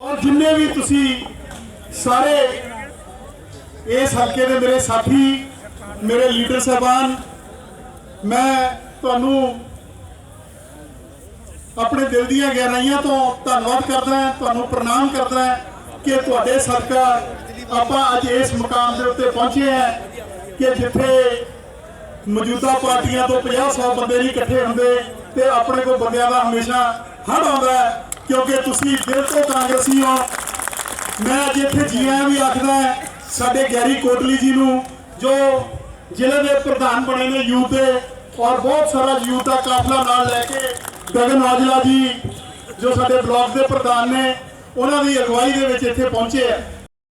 ਔਰ ਜਿੰਨੇ ਵੀ ਤੁਸੀਂ ਸਾਰੇ ਇਸ ਹਲਕੇ ਦੇ ਮੇਰੇ ਸਾਥੀ, ਮੇਰੇ ਲੀਡਰ ਸਾਹਿਬਾਨ, ਮੈਂ ਤੁਹਾਨੂੰ ਆਪਣੇ ਦਿਲ ਦੀਆਂ ਗਹਿਰਾਈਆਂ ਤੋਂ ਧੰਨਵਾਦ ਕਰਦਾ ਤੁਹਾਨੂੰ ਪ੍ਰਣਾਮ ਕਰਦਾ ਕਿ ਤੁਹਾਡੇ ਸਦਕਾ ਆਪਾਂ ਅੱਜ ਇਸ ਮੁਕਾਮ ਦੇ ਉੱਤੇ ਪਹੁੰਚੇ ਹਾਂ ਕਿ ਜਿੱਥੇ ਮੌਜੂਦਾ ਪਾਰਟੀਆਂ ਤੋਂ 50-100 ਬੰਦੇ ਨਹੀਂ ਇਕੱਠੇ ਹੁੰਦੇ ਤੇ ਆਪਣੇ ਕੋਲ ਬੰਦਿਆਂ ਦਾ ਹਮੇਸ਼ਾ ਹੜ ਆਉਂਦਾ ਕਿਉਂਕਿ ਤੁਸੀਂ ਦਿਲ ਤੋਂ ਕਾਂਗਰਸੀ ਹੋ। ਮੈਂ ਅੱਜ ਇੱਥੇ ਜੀ ਆਇਆਂ ਵੀ ਆਖਦਾ ਹਾਂ ਸਾਡੇ ਗੈਰੀ ਕੋਟਲੀ ਜੀ ਨੂੰ ਜੋ ਜ਼ਿਲ੍ਹੇ ਦੇ ਪ੍ਰਧਾਨ ਬਣੇ ਨੇ ਯੂਥ ਦੇ ਔਰ ਬਹੁਤ ਸਾਰਾ ਯੂਥ ਦਾ ਕਾਫਲਾ ਨਾਲ ਲੈ ਕੇ ਗਗਨ ਔਜਲਾ ਜੀ ਜੋ ਸਾਡੇ ਬਲਾਕ ਦੇ ਪ੍ਰਧਾਨ ਨੇ ਉਹਨਾਂ ਦੀ ਅਗਵਾਈ ਦੇ ਵਿੱਚ ਇੱਥੇ ਪਹੁੰਚੇ ਆ।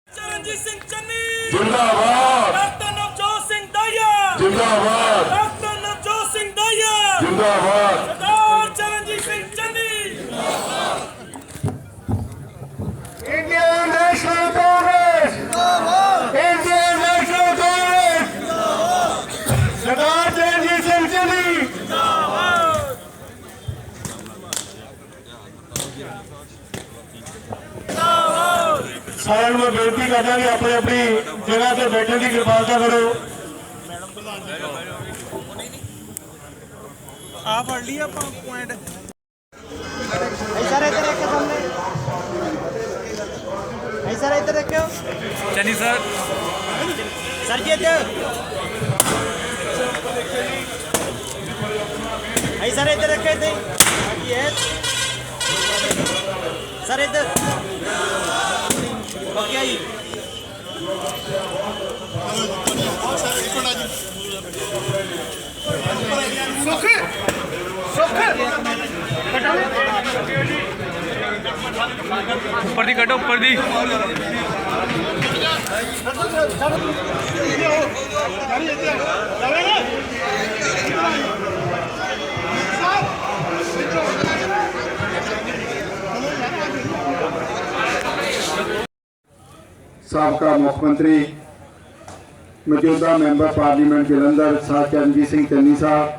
ਚਰਨਜੀਤ ਸਿੰਘ ਚੰਨੀ। ਜਿੰਦਾਬਾਦ। ਡਾਕਟਰ ਨਵਜੋਤ ਸਿੰਘ ਦਾਈਆ। ਜਿੰਦਾਬਾਦ। ਡਾਕਟਰ ਨਵਜੋਤ ਸਿੰਘ ਦਾਈਆ। ਜਿੰਦਾਬਾਦ Sardar Charanjit Singh Channi Indian National Congress ਜਿੰਦਾਬਾਦ Indian National Congress Sardar Charanjit Singh Channi ਸਾਰਿਆਂ ਨੂੰ ਬੇਨਤੀ ਕਰਦਾ ਕਿ ਆਪਣੀ ਆਪਣੀ ਜਗ੍ਹਾ ਤੇ ਬੈਠਣ ਦੀ ਕਿਰਪਾਲਤਾ ਕਰੋ। ਆ ਫੜ ਲਈ ਆਪਾਂ ਪੁਆਇੰਟ ਸਰ ਇਧਰ ਇੱਕ Aïe, ça arrête de la clé. ਦੀ ਕੱਢੋ ਉੱਪਰ ਦੀ ਸਾਬਕਾ ਮੁੱਖ ਮੰਤਰੀ ਮੌਜੂਦਾ ਮੈਂਬਰ ਪਾਰਲੀਮੈਂਟ ਜਲੰਧਰ ਸਾਹਿਬ ਚਰਨਜੀਤ ਸਿੰਘ ਚੰਨੀ ਸਾਹਿਬ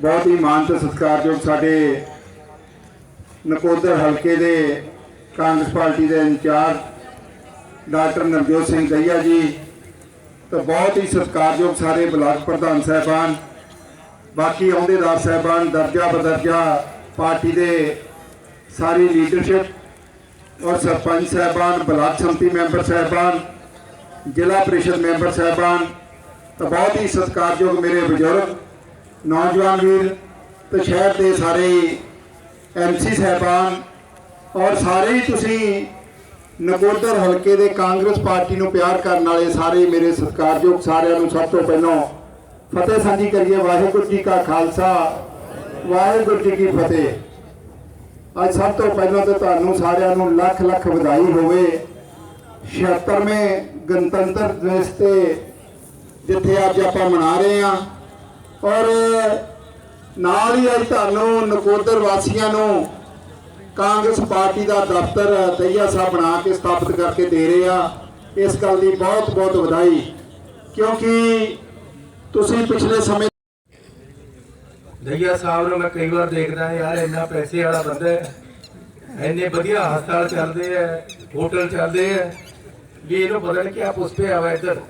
ਬਹੁਤ ਹੀ ਮਾਨ ਤੇ ਸਤਿਕਾਰਯੋਗ ਸਾਡੇ ਨਕੋਦਰ ਹਲਕੇ ਦੇ ਕਾਂਗਰਸ ਪਾਰਟੀ ਦੇ ਇੰਚਾਰਜ ਡਾਕਟਰ ਨਵਜੋਤ ਸਿੰਘ ਦਈਆ ਜੀ ਤੇ ਬਹੁਤ ਹੀ ਸਤਿਕਾਰਯੋਗ ਸਾਰੇ ਬਲਾਕ ਪ੍ਰਧਾਨ ਸਾਹਿਬਾਨ, ਬਾਕੀ ਅਹੁਦੇਦਾਰ ਸਾਹਿਬਾਨ, ਦਰਜਾ ਬਦਰਜਾ ਪਾਰਟੀ ਦੇ ਸਾਰੀ ਲੀਡਰਸ਼ਿਪ ਔਰ ਸਰਪੰਚ ਸਾਹਿਬਾਨ, ਬਲਾਕ ਸੰਮਤੀ ਮੈਂਬਰ ਸਾਹਿਬਾਨ, ਜ਼ਿਲ੍ਹਾ ਪ੍ਰੀਸ਼ਦ ਮੈਂਬਰ ਸਾਹਿਬਾਨ, ਤਾਂ ਬਹੁਤ ਹੀ ਸਤਿਕਾਰਯੋਗ ਮੇਰੇ ਬਜ਼ੁਰਗ ਨੌਜਵਾਨ ਵੀਰ ਤੇ ਸ਼ਹਿਰ ਦੇ ਸਾਰੇ ਐਮਸੀ ਸਾਹਿਬਾਨ ਔਰ ਸਾਰੇ ਹੀ ਤੁਸੀਂ ਨਕੋਦਰ ਹਲਕੇ ਦੇ ਕਾਂਗਰਸ ਪਾਰਟੀ ਨੂੰ ਪਿਆਰ ਕਰਨ ਵਾਲੇ ਸਾਰੇ ਮੇਰੇ ਸਤਿਕਾਰਯੋਗ ਸਾਰਿਆਂ ਨੂੰ ਸਭ ਤੋਂ ਪਹਿਲਾਂ ਫਤਿਹ ਸਾਂਝੀ ਕਰੀਏ। ਵਾਹਿਗੁਰੂ ਜੀ ਕਾ ਖਾਲਸਾ, ਵਾਹਿਗੁਰੂ ਜੀ ਕੀ ਫਤਿਹ। ਅੱਜ ਸਭ ਤੋਂ ਪਹਿਲਾਂ ਤਾਂ ਤੁਹਾਨੂੰ ਸਾਰਿਆਂ ਨੂੰ ਲੱਖ ਲੱਖ ਵਧਾਈ ਹੋਵੇ। 76ਵੇਂ ਗਣਤੰਤਰ ਦਿਵਸ ਤੇ ਜਿੱਥੇ ਅੱਜ ਆਪਾਂ ਮਨਾ ਰਹੇ ਹਾਂ। ਔਰ ਨਾਲ ਹੀ ਅੱਜ ਤੁਹਾਨੂੰ ਨਕੋਦਰ ਵਾਸੀਆਂ ਨੂੰ ਕਾਂਗਰਸ ਪਾਰਟੀ ਦਾ ਦਫ਼ਤਰ ਦਈਆ ਸਾਹਿਬ ਬਣਾ ਕੇ ਸਥਾਪਿਤ ਕਰਕੇ ਦੇ ਰਹੇ ਆ। ਇਸ ਗੱਲ ਦੀ ਬਹੁਤ ਬਹੁਤ ਵਧਾਈ। ਕਿਉਂਕਿ ਤੁਸੀਂ ਪਿਛਲੇ ਸਮੇਂ ਦਈਆ ਸਾਹਿਬ ਨੂੰ ਮੈਂ ਕਈ ਵਾਰ ਦੇਖਦਾ ਯਾਰ ਇੰਨਾ ਪੈਸੇ ਵਾਲਾ ਬੰਦਾ ਹੈ। ਇੰਨੇ ਵਧੀਆ ਹਸਪਤਾਲ ਚੱਲਦੇ ਆ ਹੋਟਲ ਚੱਲਦੇ ਆ ਵੀ ਇਹਨੂੰ ਪਤਾ ਨਹੀਂ ਕਿਆ ਪੁੱਛਪੇ ਆਵਾ ਇੱਧਰ।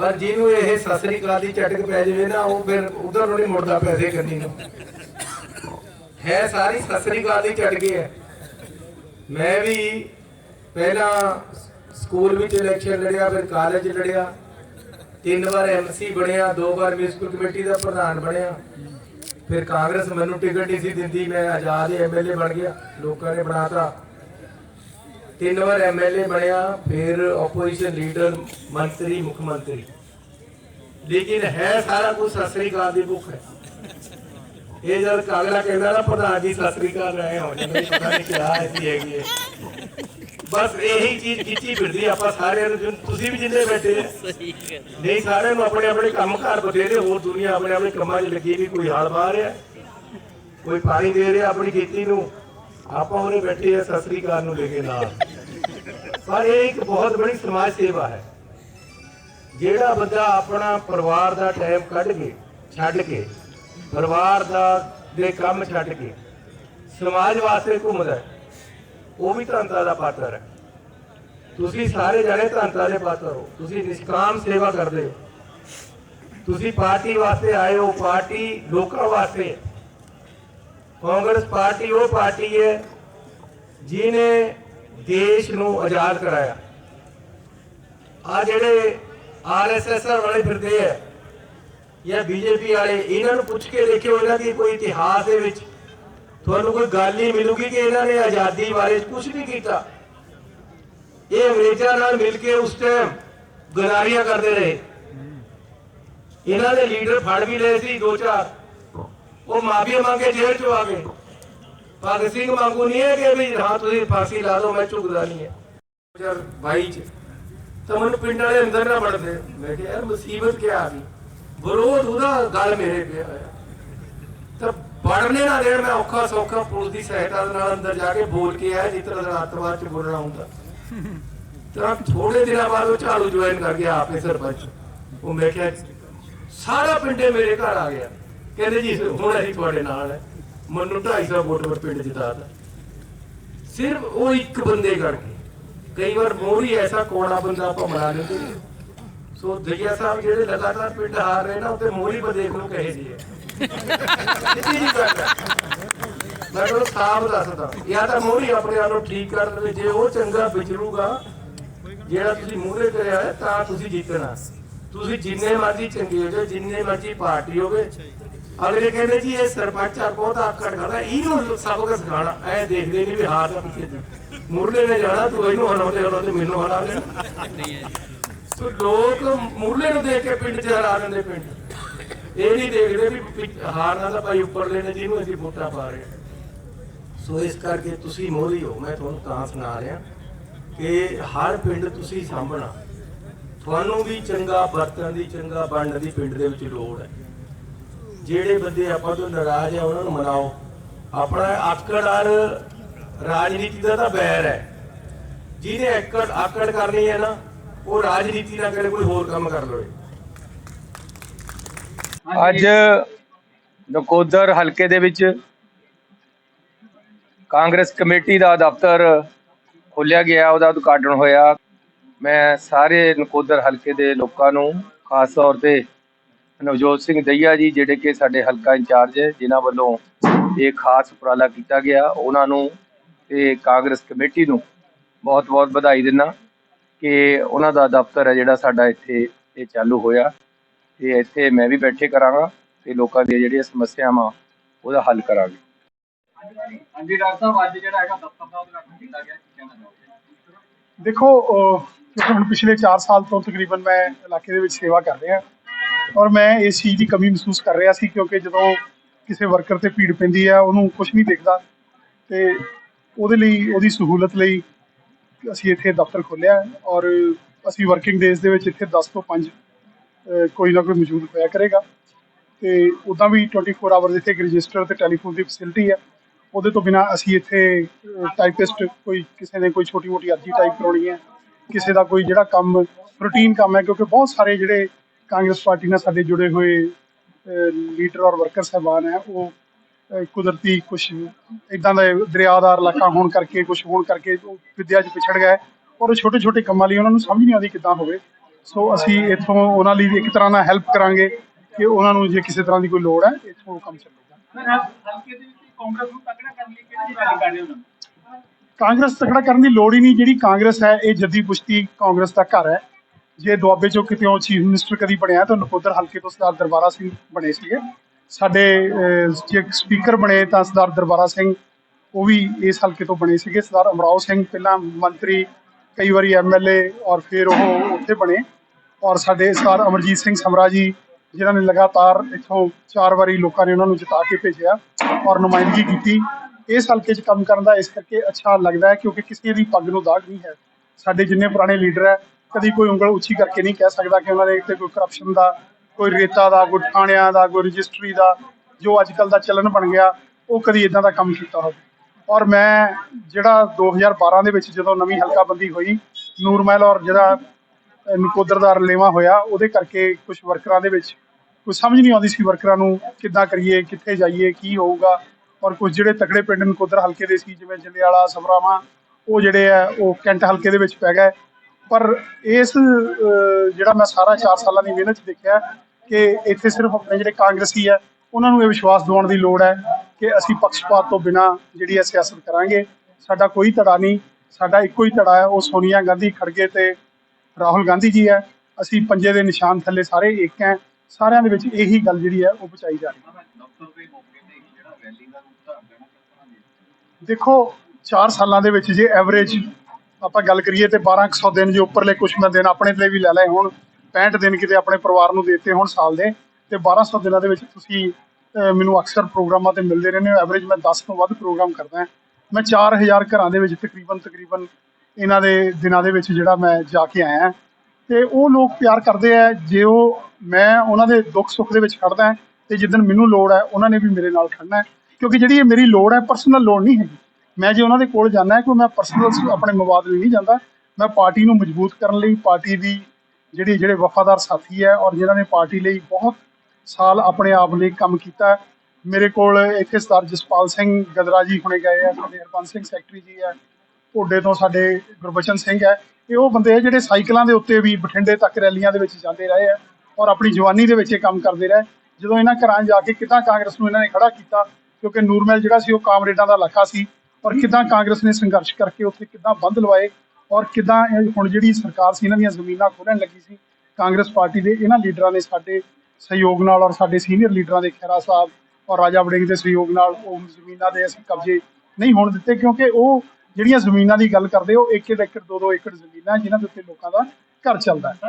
ਪਰ ਜਿਹਨੂੰ ਇਹ ਸਸਰੀ ਕਾਲ ਦੀ ਝਟਕ ਪੈ ਜਾਵੇ ਨਾ, ਉਹ ਫਿਰ ਉਧਰ ਨੂੰ ਨਹੀਂ ਮੁੜਦਾ ਪੈਸੇ ਕੰਨੀ ਨੂੰ। ਹੈ ਸਾਰੀ ਸਸਰੀ ਕਾਲ ਦੀ ਝਟਕੇ ਹੈ। ਮੈਂ ਵੀ ਪਹਿਲਾਂ ਸਕੂਲ ਵਿੱਚ ਇਲੈਕਸ਼ਨ ਲੜਿਆ, ਫਿਰ ਕਾਲਜ ਲੜਿਆ। ਤਿੰਨ ਵਾਰ ਐਮਸੀ ਬਣਿਆ, ਦੋ ਵਾਰ ਮਿਊਨਿਸਪਲ ਕਮੇਟੀ ਦਾ ਪ੍ਰਧਾਨ ਬਣਿਆ। ਫਿਰ ਕਾਂਗਰਸ ਮੈਨੂੰ ਟਿਕਟ ਨਹੀਂ ਸੀ ਦਿੰਦੀ, ਮੈਂ ਆਜ਼ਾਦ ਐਮਐਲਏ ਬਣ ਗਿਆ, ਲੋਕਾਂ ਨੇ ਬਣਾਤਾ। ਤਿੰਨ ਵਾਰ ਐਮਐਲਏ ਬਣਿਆ, ਫਿਰ ਆਪੋਜੀਸ਼ਨ ਲੀਡਰ ਮੰਤਰੀ, ਮੁੱਖ ਮੰਤਰੀ। ਲੇਕਿਨ ਹੈ ਸਾਰਾ ਕੁਝ ਸਸਰੀ ਕਾਲ ਦੀ ਭੁੱਖ ਹੈ। ਇਹ ਜਦ ਕਾਗਲਾ ਕਹਿੰਦਾ ਨਾ, ਪ੍ਰਧਾਨ ਜੀ, ਸਤਿ ਸ੍ਰੀ ਰਹੇ ਹੋ ਜਾਂਦੇ ਪਤਾ ਨਹੀਂ ਕਿਹਾ ਐਸੀ ਹੈਗੀ ਹੈ ਬਸ ਇਹੀ ਚੀਜ਼ ਖਿੱਚੀ ਫਿਰਦੀ ਆਪਾਂ ਸਾਰਿਆਂ ਨੂੰ ਤੁਸੀਂ ਵੀ ਜਿੰਨੇ ਬੈਠੇ ਨਹੀਂ, ਸਾਰਿਆਂ ਨੂੰ ਆਪਣੇ ਆਪਣੇ ਕੰਮ ਘਰ ਬਥੇਰੇ, ਹੋਰ ਦੁਨੀਆ ਆਪਣੇ ਆਪਣੇ ਕੰਮਾਂ 'ਚ ਲੱਗੀ ਵੀ ਕੋਈ ਹਾਲ ਬਾਹਰ ਆ, ਕੋਈ ਪਾਣੀ ਦੇ ਰਿਹਾ ਆਪਣੀ ਖੇਤੀ ਨੂੰ। ਆਪਾਂ ਉਹਨੇ ਬੈਠੇ ਆ, ਸਤਿ ਸ੍ਰੀ ਅਕਾਲ ਨੂੰ ਲੈ ਕੇ ਨਾਲ। ਪਰ ਇਹ ਇੱਕ ਬਹੁਤ ਬੜੀ ਸਮਾਜ ਸੇਵਾ ਹੈ। ਜਿਹੜਾ ਬੰਦਾ ਆਪਣਾ ਪਰਿਵਾਰ ਦਾ ਟਾਈਮ ਕੱਢ ਕੇ, ਛੱਡ ਕੇ, ਪਰਿਵਾਰ ਦਾ ਦੇ ਕੰਮ ਛੱਡ ਕੇ ਸਮਾਜ ਵਾਸਤੇ ਘੁੰਮਦਾ ਉਹ ਵੀ ਧੰਨਤਾ ਦਾ ਪਾਤਰ ਹੈ। ਤੁਸੀਂ ਸਾਰੇ ਜਣੇ ਧੰਨਤਾ ਦੇ ਪਾਤਰ ਹੋ। ਤੁਸੀਂ ਨਿਸ਼ਕਾਮ ਸੇਵਾ ਕਰਦੇ ਹੋ। ਤੁਸੀਂ ਪਾਰਟੀ ਵਾਸਤੇ ਆਏ ਹੋ, ਪਾਰਟੀ ਲੋਕਾਂ ਵਾਸਤੇ। ਹੈ ਕਾਂਗਰਸ ਪਾਰਟੀ ਉਹ ਪਾਰਟੀ ਹੈ ਜਿਨੇ ਦੇਸ਼ ਨੂੰ ਆਜ਼ਾਦ ਕਰਾਇਆ। ਆ ਜਿਹੜੇ ਆਰਐਸਐਸ ਵਾਲੇ ਫਿਰਦੇ ਆ ਜਾਂ ਬੀਜੇਪੀ ਵਾਲੇ, ਇਹਨਾਂ ਨੂੰ ਪੁੱਛ ਕੇ ਦੇਖਿਓ ਇਹਨਾਂ ਦੀ ਕੋਈ ਇਤਿਹਾਸ ਦੇ ਵਿੱਚ। ਤੁਹਾਨੂੰ ਕੋਈ ਗੱਲ ਹੀ ਮਿਲੂਗੀ ਕਿ ਇਹਨਾਂ ਨੇ ਆਜ਼ਾਦੀ ਬਾਰੇ ਕੁਝ ਨਹੀਂ ਕੀਤਾ। ਇਹ ਅੰਗਰੇਜ਼ਾਂ ਨਾਲ ਮਿਲ ਕੇ ਉਸ ਟਾਈਮ ਗਦਾਰੀਆਂ ਕਰਦੇ ਰਹੇ। ਇਹਨਾਂ ਦੇ ਲੀਡਰ ਫੜ ਵੀ ਲਏ ਸੀ ਦੋ ਚਾਰ। ਉਹ ਮਾਫ਼ੀ ਮੰਗੇ ਜੇਲ੍ਹ ਚੋਂ ਆ ਗਏ। ਭਗਤ ਸਿੰਘ ਮੰਗੂ ਨਹੀਂ ਹੈ ਕਿ ਵੀ ਹਾਂ ਤੁਸੀਂ ਫਾਂਸੀ ਲਾ ਦਿਓ, ਮੈਂ ਝੁਕਦਾ ਨਹੀਂ ਹੈ। 2022 ਚ ਤਾਂ ਮੈਨੂੰ ਪਿੰਡ ਵਾਲੇ ਅੰਦਰ ਨਾ ਵੜਦੇ। ਮੈਂ ਕਿਹਾ, ਯਾਰ ਮੁਸੀਬਤ ਕੀ ਆ ਗਈ? ਵਿਰੋਧ ਉਹਦਾ ਗੱਲ ਮੇਰੇ ਪਿਆ ਤਾਂ ਵੜਨੇ ਨਾ ਦੇਣ, ਮੈਂ ਔਖਾ ਸੌਖਾ ਪੁਲਿਸ ਦੀ ਸਹਾਇਤਾ ਦੇ ਨਾਲ ਅੰਦਰ ਜਾ ਕੇ ਬੋਲ ਕੇ ਆਇਆ, ਜਿਸ ਤਰ੍ਹਾਂ ਅੱਤਵਾਦ ਚ ਬੋਲਣਾ ਹੁੰਦਾ। ਤਾਂ ਥੋੜੇ ਦਿਨਾਂ ਬਾਅਦ ਉਹ ਝਾੜੂ ਜੁਆਇਨ ਕਰ ਗਿਆ, ਆਪੇ ਸਰਪੰਚ। ਉਹ ਮੈਂ ਕਿਹਾ, ਸਾਰਾ ਪਿੰਡੇ ਮੇਰੇ ਘਰ ਆ ਗਿਆ। ਕਹਿੰਦੇ ਜੀ ਹੁਣ ਅਸੀਂ ਤੁਹਾਡੇ ਨਾਲ ਹੈ। ਮੈਨੂੰ 250 ਵੋਟ ਪਰ ਪਿੰਡ ਜਿਤਾਤਾ ਸਿਰਫ ਉਹ ਇੱਕ ਬੰਦੇ ਕਰਕੇ। ਕਈ ਵਾਰ ਮੋਰੀ ਐਸਾ ਕੋਣਾ ਬੰਦਾ ਆਪਾਂ ਬਣਾ ਲੈਂਦੇ ਸੋ ਦਈਆ ਸਾਹਿਬ ਜਿਹੜੇ ਲਗਾਤਾਰ ਪਿੰਡ ਹਾਰ ਰਹੇ ਨਾ ਉੱਤੇ ਮੋਰੀ ਪਰ ਦੇਖ ਲਓ ਕਹੇ ਜੀ। ਹੈ ਸਿੱਧੀ ਗੱਲ ਮੈਂ ਤੁਹਾਨੂੰ ਸਾਫ਼ ਦੱਸਦਾ, ਜਾਂ ਤਾਂ ਮੋਰੀ ਆਪਣੇ ਆਪ ਨੂੰ ਠੀਕ ਕਰ ਲਵੇ। ਜੇ ਉਹ ਚੰਗਾ ਵਿਚਰੂਗਾ, ਜਿਹੜਾ ਤੁਸੀਂ ਮੂਹਰੇ ਕਰਿਆ ਹੈ ਤਾਂ ਤੁਸੀਂ ਜਿੱਤਣਾ। ਤੁਸੀਂ ਜਿੰਨੇ ਮਰਜ਼ੀ ਚੰਗੇ ਹੋ ਜਾਓ, ਜਿੰਨੇ ਮਰਜ਼ੀ ਪਾਰਟੀ ਹੋਵੇ ਅਗਲੇ ਕਹਿੰਦੇ ਜੀ ਇਹ ਸਰਪੰਚ ਆ, ਬਹੁਤ ਆਕੜ ਕਰਦਾ, ਇਹਨੂੰ ਸਭ ਕੁਝ ਸਿਖਾਉਣਾ। ਐ ਦੇਖਦੇ ਨਹੀਂ ਵੀ ਹਾਰ ਦਾ ਪਿੱਛੇ ਜੀ ਮੁਰਲੇ ਨੇ ਜਾਣਾ, ਤੂੰ ਇਹਨੂੰ ਹਰਾਉਂਦੇ ਹਰਾਉਂਦੇ ਮੈਨੂੰ ਹਰਾ ਦੇ। ਸੋ ਲੋਕ ਮੁਰਲੇ ਨੂੰ ਦੇਖ ਕੇ ਪਿੰਡ 'ਚ ਹਰਾ ਦਿੰਦੇ ਪਿੰਡ। ਇਹ ਨਹੀਂ ਦੇਖਦੇ ਵੀ ਹਾਰਨਾ ਤਾਂ ਭਾਈ ਉੱਪਰਲੇ ਨੇ ਜਿਹਨੂੰ ਅਸੀਂ ਵੋਟਾਂ ਪਾ ਰਹੇ ਸੋ ਇਸ ਕਰਕੇ ਤੁਸੀਂ ਮੋਹਰੀ ਹੋ, ਮੈਂ ਤੁਹਾਨੂੰ ਤਾਂ ਸੁਣਾ ਰਿਹਾ ਕਿ ਹਰ ਪਿੰਡ ਤੁਸੀਂ ਸਾਂਭਣਾ। ਤੁਹਾਨੂੰ ਵੀ ਚੰਗਾ ਵਰਤਣ ਦੀ, ਚੰਗਾ ਬਣਨ ਦੀ ਪਿੰਡ ਦੇ ਵਿੱਚ ਲੋੜ ਹੈ। ਜਿਹੜੇ ਬੰਦੇ ਆਪਾਂ ਤੋਂ ਨਾਰਾਜ਼ ਆ, ਉਹਨਾਂ ਨੂੰ ਮਨਾਓ। ਆਪਣਾ ਆਕੜ ਔਰ ਰਾਜਨੀਤੀ ਦਾ ਤਾਂ ਬੈਰ ਹੈ। ਜਿਹਨੇ ਆਕੜ ਆਕੜ ਕਰਨੀ ਹੈ ਨਾ, ਉਹ ਰਾਜਨੀਤੀ ਨਾ ਕਰੇ ਕੋਈ ਹੋਰ ਕੰਮ ਕਰ ਲਵੇ। ਅੱਜ ਨਕੋਦਰ ਹਲਕੇ ਦੇ ਵਿੱਚ ਕਾਂਗਰਸ ਕਮੇਟੀ ਦਾ ਦਫ਼ਤਰ ਖੋਲਿਆ ਗਿਆ, ਉਹਦਾ ਉਦਘਾਟਨ ਹੋਇਆ। ਮੈਂ ਸਾਰੇ ਨਕੋਦਰ ਹਲਕੇ ਦੇ ਲੋਕਾਂ ਨੂੰ, ਖਾਸ ਤੌਰ ਤੇ ਨਵਜੋਤ ਸਿੰਘ ਦਈਆ ਜੀ ਜਿਹੜੇ ਕਿ ਸਾਡੇ ਹਲਕਾ ਇੰਚਾਰਜ ਹੈ ਜਿਨ੍ਹਾਂ ਵੱਲੋਂ ਇਹ ਖਾਸ ਉਪਰਾਲਾ ਕੀਤਾ ਗਿਆ ਉਹਨਾਂ ਨੂੰ ਤੇ ਕਾਂਗਰਸ ਕਮੇਟੀ ਨੂੰ ਬਹੁਤ-ਬਹੁਤ ਵਧਾਈ ਦਿੰਦਾ ਕਿ ਉਹਨਾਂ ਦਾ ਦਫ਼ਤਰ ਹੈ ਜਿਹੜਾ ਸਾਡਾ ਇੱਥੇ ਇਹ ਚਾਲੂ ਹੋਇਆ। ਤੇ ਇੱਥੇ ਮੈਂ ਵੀ ਬੈਠੇ ਕਰਾਂਗਾ ਤੇ ਲੋਕਾਂ ਦੀਆਂ ਜਿਹੜੀਆਂ ਸਮੱਸਿਆਵਾਂ ਉਹਦਾ ਹੱਲ ਕਰਾਂਗੇ। ਹਾਂਜੀ ਡਾਕਟਰ ਸਾਹਿਬ ਅੱਜ ਜਿਹੜਾ ਹੈਗਾ ਦਫ਼ਤਰ ਦਾ ਉਦਘਾਟਨ ਕੀਤਾ ਗਿਆ ਕੀ ਕਹਿਣਾ ਚਾਹੋਗੇ? ਦੇਖੋ ਅਹ, ਕਿਉਂਕਿ ਹੁਣ ਪਿਛਲੇ 4 ਸਾਲ ਤੋਂ ਤਕਰੀਬਨ ਮੈਂ ਇਲਾਕੇ ਦੇ ਵਿੱਚ ਸੇਵਾ ਕਰ ਰਿਹਾ। ਔਰ ਮੈਂ ਇਸ ਚੀਜ਼ ਦੀ ਕਮੀ ਮਹਿਸੂਸ ਕਰ ਰਿਹਾ ਸੀ ਕਿਉਂਕਿ ਜਦੋਂ ਕਿਸੇ ਵਰਕਰ ਤੇ ਭੀੜ ਪੈਂਦੀ ਹੈ ਉਹਨੂੰ ਕੁਝ ਨਹੀਂ ਦਿਖਦਾ ਤੇ ਉਹਦੇ ਲਈ, ਉਹਦੀ ਸਹੂਲਤ ਲਈ ਅਸੀਂ ਇੱਥੇ ਦਫ਼ਤਰ ਖੋਲ੍ਹਿਆ ਔਰ ਅਸੀਂ ਵਰਕਿੰਗ ਡੇਜ਼ ਦੇ ਵਿੱਚ ਇੱਥੇ 10 ਤੋਂ 5 ਕੋਈ ਨਾ ਕੋਈ ਮੌਜੂਦ ਹੋਇਆ ਕਰੇਗਾ ਤੇ ਉਦਾਂ ਵੀ 24 ਆਵਰ ਇੱਥੇ ਇੱਕ ਰਜਿਸਟਰ ਤੇ ਟੈਲੀਫੋਨ ਦੀ ਫੈਸਿਲਿਟੀ ਹੈ ਉਹਦੇ ਤੋਂ ਬਿਨਾ ਅਸੀਂ ਇੱਥੇ ਟਾਈਪਿਸਟ ਕੋਈ ਕਿਸੇ ਨੇ ਕੋਈ ਛੋਟੀ ਮੋਟੀ ਅਰਜੀ ਟਾਈਪ ਕਰਾਉਣੀ ਹੈ ਕਿਸੇ ਦਾ ਕੋਈ ਜਿਹੜਾ ਕੰਮ ਰੂਟੀਨ ਕੰਮ ਹੈ, ਕਿਉਂਕਿ ਬਹੁਤ ਸਾਰੇ ਜਿਹੜੇ ਕਾਂਗਰਸ ਪਾਰਟੀ ਨਾਲ ਸਾਡੇ ਜੁੜੇ ਹੋਏ ਲੀਡਰ ਔਰ ਵਰਕਰ ਸਾਹਿਬਾਨ ਹੈ, ਉਹ ਕੁਦਰਤੀ ਕੁਝ ਇਦਾਂ ਦਾ ਦਰਿਆ ਦਾ ਇਲਾਕਾ ਹੋਣ ਕਰਕੇ ਕੁਝ ਹੋਣ ਕਰਕੇ ਵਿਦਿਆ 'ਚ ਪਿਛੜ ਗਏ ਔਰ ਛੋਟੇ ਛੋਟੇ ਕੰਮਾਂ ਲਈ ਉਹਨਾਂ ਨੂੰ ਸਮਝ ਨਹੀਂ ਆਉਂਦੀ ਕਿੱਦਾਂ ਹੋਵੇ। ਸੋ ਅਸੀਂ ਇੱਥੋਂ ਉਹਨਾਂ ਲਈ ਵੀ ਇੱਕ ਤਰ੍ਹਾਂ ਨਾਲ ਹੈਲਪ ਕਰਾਂਗੇ ਕਿ ਉਹਨਾਂ ਨੂੰ ਜੇ ਕਿਸੇ ਤਰ੍ਹਾਂ ਦੀ ਕੋਈ ਲੋੜ ਹੈ, ਇੱਥੋਂ ਕੰਮ ਚੱਲੇਗਾ ਕਾਂਗਰਸ ਨੂੰ ਤਕੜਾ ਕਰਨ ਲਈ ਕਿਹੜੀ ਗੱਲ ਕਰ ਰਹੇ ਹੋ ਕਾਂਗਰਸ ਤਕੜਾ ਕਰਨ ਦੀ ਲੋੜ ਹੀ ਨਹੀਂ, ਜਿਹੜੀ ਕਾਂਗਰਸ ਹੈ, ਇਹ ਜੱਦੀ ਪੁਸ਼ਤੀ ਕਾਂਗਰਸ ਦਾ ਘਰ ਹੈ। ਜੇ ਦੁਆਬੇ ਚੋਂ ਕਿਤੇ ਉਹ ਚੀਫ ਮਿਨਿਸਟਰ ਕਦੀ ਬਣਿਆ, ਤਾਂ ਨਕੋਦਰ ਹਲਕੇ ਤੋਂ ਸਰਦਾਰ ਦਰਬਾਰਾ ਸਿੰਘ ਬਣੇ ਸੀਗੇ। ਸਾਡੇ ਜੇ ਸਪੀਕਰ ਬਣੇ ਤਾਂ ਸਰਦਾਰ ਦਰਬਾਰਾ ਸਿੰਘ, ਉਹ ਵੀ ਇਸ ਹਲਕੇ ਤੋਂ ਬਣੇ ਸੀਗੇ। ਸਰਦਾਰ ਅਮਰਾਓ ਸਿੰਘ ਪਹਿਲਾਂ ਮੰਤਰੀ, ਕਈ ਵਾਰੀ ਐਮਐਲਏ ਔਰ ਫਿਰ ਉਹ ਉੱਥੇ ਬਣੇ। ਔਰ ਸਾਡੇ ਸਰਦਾਰ ਅਮਰਜੀਤ ਸਿੰਘ ਸਮਰਾ ਜੀ, ਜਿਨ੍ਹਾਂ ਨੇ ਲਗਾਤਾਰ ਇੱਥੋਂ ਚਾਰ ਵਾਰੀ ਲੋਕਾਂ ਨੇ ਉਹਨਾਂ ਨੂੰ ਜਿਤਾ ਕੇ ਭੇਜਿਆ ਔਰ ਨੁਮਾਇੰਦਗੀ ਕੀਤੀ। ਇਸ ਹਲਕੇ 'ਚ ਕੰਮ ਕਰਨ ਦਾ ਇਸ ਕਰਕੇ ਅੱਛਾ ਲੱਗਦਾ ਹੈ ਕਿਉਂਕਿ ਕਿਸੇ ਦੀ ਪੱਗ ਨੂੰ ਦਾਗ ਨਹੀਂ ਹੈ। ਸਾਡੇ ਜਿੰਨੇ ਪੁਰਾਣੇ ਲੀਡਰ ਹੈ ਕਦੀ ਕੋਈ ਉਂਗਲ ਉੱਚੀ ਕਰਕੇ ਨਹੀਂ ਕਹਿ ਸਕਦਾ ਕਿ ਉਹਨਾਂ ਨੇ ਇੱਥੇ ਕੋਈ ਕਰਪਸ਼ਨ ਦਾ ਕੋਈ ਰੇਤਾ ਦਾ ਕੋਈ ਥਾਣਿਆਂ ਦਾ ਕੋਈ ਰਜਿਸਟਰੀ ਦਾ ਜੋ ਅੱਜ ਕੱਲ ਦਾ ਚੱਲਣ ਬਣ ਗਿਆ ਉਹ ਕਦੀ ਇਦਾਂ ਦਾ ਕੰਮ ਕੀਤਾ ਹੋਵੇ। ਔਰ ਮੈਂ ਜਿਹੜਾ 2012 ਦੇ ਵਿੱਚ ਜਦੋਂ ਨਵੀਂ ਹਲਕਾਬੰਦੀ ਹੋਈ ਨੂਰਮਹਿਲ ਔਰ ਜਿਹੜਾ ਅਹ, ਨਕੋਦਰ ਦਾ ਰਲੇਵਾਂ ਹੋਇਆ ਉਹਦੇ ਕਰਕੇ ਕੁਝ ਵਰਕਰਾਂ ਦੇ ਵਿੱਚ ਕੋਈ ਸਮਝ ਨਹੀਂ ਆਉਂਦੀ ਸੀ ਵਰਕਰਾਂ ਨੂੰ ਕਿੱਦਾਂ ਕਰੀਏ ਕਿੱਥੇ ਜਾਈਏ ਕੀ ਹੋਊਗਾ। ਔਰ ਕੁਝ ਜਿਹੜੇ ਤਕੜੇ ਪਿੰਡ ਨਕੋਦਰ ਹਲਕੇ ਦੇ ਸੀ ਜਿਵੇਂ ਜੰਡਿਆਲਾ ਸਮਰਾਵਾਂ ਉਹ ਜਿਹੜੇ ਆ ਉਹ ਕੈਂਟ ਹਲਕੇ ਦੇ ਵਿੱਚ ਪੈ ਗਏ। ਪਰ ਇਸ ਜਿਹੜਾ ਮੈਂ ਸਾਰਾ 4 ਸਾਲਾਂ ਦੀ ਮਿਹਨਤ ਦੇਖਿਆ ਕਿ ਇੱਥੇ ਸਿਰਫ ਆਪਣੇ ਜਿਹੜੇ ਕਾਂਗਰਸੀ ਹੈ, ਉਹਨਾਂ ਨੂੰ ਇਹ ਵਿਸ਼ਵਾਸ ਦਿਵਾਉਣ ਦੀ ਲੋੜ ਹੈ ਕਿ ਅਸੀਂ ਪੱਖਪਾਤ ਤੋਂ ਬਿਨਾ ਜਿਹੜੀ ਹੈ ਸਿਆਸਤ ਕਰਾਂਗੇ। ਸਾਡਾ ਕੋਈ ਧੜਾ ਨਹੀਂ, ਸਾਡਾ ਇੱਕੋ ਹੀ ਧੜਾ ਹੈ, ਉਹ ਸੋਨੀਆ ਗਾਂਧੀ ਖੜਗੇ ਤੇ ਰਾਹੁਲ ਗਾਂਧੀ ਜੀ ਹੈ। ਅਸੀਂ ਪੰਜੇ ਦੇ ਨਿਸ਼ਾਨ ਥੱਲੇ ਸਾਰੇ ਇੱਕ ਹੈ। ਸਾਰਿਆਂ ਦੇ ਵਿੱਚ ਇਹੀ ਗੱਲ ਜਿਹੜੀ ਹੈ, ਉਹ ਬਚਾਈ ਜਾ ਰਹੀ ਹੈ। ਦੇਖੋ 4 ਸਾਲਾਂ ਦੇ ਵਿੱਚ ਜੇ ਐਵਰੇਜ ਆਪਾਂ ਗੱਲ ਕਰੀਏ ਤੇ 1200 ਦਿਨ ਜੇ ਉੱਪਰਲੇ ਕੁਛ ਮੈਂ ਦਿਨ ਆਪਣੇ ਲਈ ਵੀ ਲੈ ਲਏ ਹੁਣ 65 ਦਿਨ ਕਿਤੇ ਆਪਣੇ ਪਰਿਵਾਰ ਨੂੰ ਦਿੱਤੇ ਹੁਣ ਸਾਲ ਦੇ, ਤੇ 1200 ਦਿਨਾਂ ਦੇ ਵਿੱਚ ਤੁਸੀਂ ਮੈਨੂੰ ਅਕਸਰ ਪ੍ਰੋਗਰਾਮਾਂ ਤੇ ਮਿਲਦੇ ਰਹਿੰਦੇ ਹੋ ਐਵਰੇਜ ਮੈਂ 10 ਤੋਂ ਵੱਧ ਪ੍ਰੋਗਰਾਮ ਕਰਦਾ ਹਾਂ। ਮੈਂ 4000 ਘਰਾਂ ਦੇ ਵਿੱਚ ਤਕਰੀਬਨ ਤਕਰੀਬਨ ਇਹਨਾਂ ਦੇ ਦਿਨਾਂ ਦੇ ਵਿੱਚ ਜਿਹੜਾ ਮੈਂ ਜਾ ਕੇ ਆਇਆ ਹਾਂ। ਤੇ ਉਹ ਲੋਕ ਪਿਆਰ ਕਰਦੇ ਆ, ਜੇ ਉਹ, ਮੈਂ ਉਹਨਾਂ ਦੇ ਦੁੱਖ ਸੁੱਖ ਦੇ ਵਿੱਚ ਖੜਦਾ ਹਾਂ, ਤੇ ਜਿੱਦਣ ਮੈਨੂੰ ਲੋੜ ਹੈ, ਉਹਨਾਂ ਨੇ ਵੀ ਮੇਰੇ ਨਾਲ ਖੜਨਾ ਕਿਉਂਕਿ ਜਿਹੜੀ ਇਹ ਮੇਰੀ ਲੋੜ ਹੈ ਪਰਸਨਲ ਲੋੜ ਨਹੀਂ ਹੈਗੀ। ਮੈਂ ਜੇ ਉਹਨਾਂ ਦੇ ਕੋਲ ਜਾਣਾ ਹੈ ਕੋਈ ਮੈਂ ਪਰਸਨਲ ਆਪਣੇ ਮਵਾਦ ਲਈ ਨਹੀਂ ਜਾਂਦਾ, ਮੈਂ ਪਾਰਟੀ ਨੂੰ ਮਜ਼ਬੂਤ ਕਰਨ ਲਈ, ਪਾਰਟੀ ਦੀ ਜਿਹੜੀ ਜਿਹੜੇ ਵਫਾਦਾਰ ਸਾਥੀ ਹੈ ਔਰ ਜਿਨ੍ਹਾਂ ਨੇ ਪਾਰਟੀ ਲਈ ਬਹੁਤ ਸਾਲ ਆਪਣੇ ਆਪ ਲਈ ਕੰਮ ਕੀਤਾ ਮੇਰੇ ਕੋਲ ਇੱਥੇ ਸਰਦਾਰ ਜਸਪਾਲ ਸਿੰਘ ਗਦਰਾ ਜੀ ਹੁਣੇ ਗਏ ਆ, ਸਾਡੇ ਹਰਪੰਸ ਸਿੰਘ ਸੈਕਟਰੀ ਜੀ ਹੈ ਢੋਡੇ ਤੋਂ ਸਾਡੇ ਗੁਰਬਚਨ ਸਿੰਘ ਹੈ ਇਹ ਉਹ ਬੰਦੇ ਆ ਜਿਹੜੇ ਸਾਈਕਲਾਂ ਦੇ ਉੱਤੇ ਵੀ ਬਠਿੰਡੇ ਤੱਕ ਰੈਲੀਆਂ ਦੇ ਵਿੱਚ ਜਾਂਦੇ ਰਹੇ ਆ ਔਰ ਆਪਣੀ ਜਵਾਨੀ ਦੇ ਵਿੱਚ ਇਹ ਕੰਮ ਕਰਦੇ ਰਹੇ। ਜਦੋਂ ਇਹਨਾਂ ਘਰਾਂ ਜਾ ਕੇ ਕਿੱਦਾਂ ਕਾਂਗਰਸ ਨੂੰ ਇਹਨਾਂ ਨੇ ਖੜਾ ਕੀਤਾ, ਕਿਉਂਕਿ ਨੂਰਮਹਿਲ ਜਿਹੜਾ ਸੀ ਉਹ ਕਾਮਰੇਡਾਂ ਦਾ ਇਲਾਕਾ ਸੀ ਔਰ ਕਿੱਦਾਂ ਕਾਂਗਰਸ ਨੇ ਸੰਘਰਸ਼ ਕਰਕੇ ਉੱਥੇ ਕਿੱਦਾਂ ਬੰਦ ਲਵਾਏ ਔਰ ਕਿੱਦਾਂ ਇਹ ਹੁਣ ਜਿਹੜੀ ਸਰਕਾਰ ਸੀ, ਇਹਨਾਂ ਦੀਆਂ ਜ਼ਮੀਨਾਂ ਖੋਲ੍ਹਣ ਲੱਗੀ ਸੀ, ਕਾਂਗਰਸ ਪਾਰਟੀ ਦੇ ਇਹਨਾਂ ਲੀਡਰਾਂ ਨੇ ਸਾਡੇ ਸਹਿਯੋਗ ਨਾਲ ਔਰ ਸਾਡੇ ਸੀਨੀਅਰ ਲੀਡਰਾਂ ਦੇ ਖਹਿਰਾ ਸਾਹਿਬ ਔਰ ਰਾਜਾ ਵੜਿੰਗ ਦੇ ਸਹਿਯੋਗ ਨਾਲ ਉਹ ਜ਼ਮੀਨਾਂ ਦੇ ਅਸੀਂ ਕਬਜ਼ੇ ਨਹੀਂ ਹੋਣ ਦਿੱਤੇ ਕਿਉਂਕਿ ਉਹ ਜਿਹੜੀਆਂ ਜ਼ਮੀਨਾਂ ਦੀ ਗੱਲ ਕਰਦੇ, ਉਹ ਇੱਕ ਏਕੜ ਦੋ ਦੋ ਏਕੜ ਜ਼ਮੀਨਾਂ ਜਿਨ੍ਹਾਂ ਦੇ ਉੱਤੇ ਲੋਕਾਂ ਦਾ ਘਰ ਚੱਲਦਾ ਹੈ।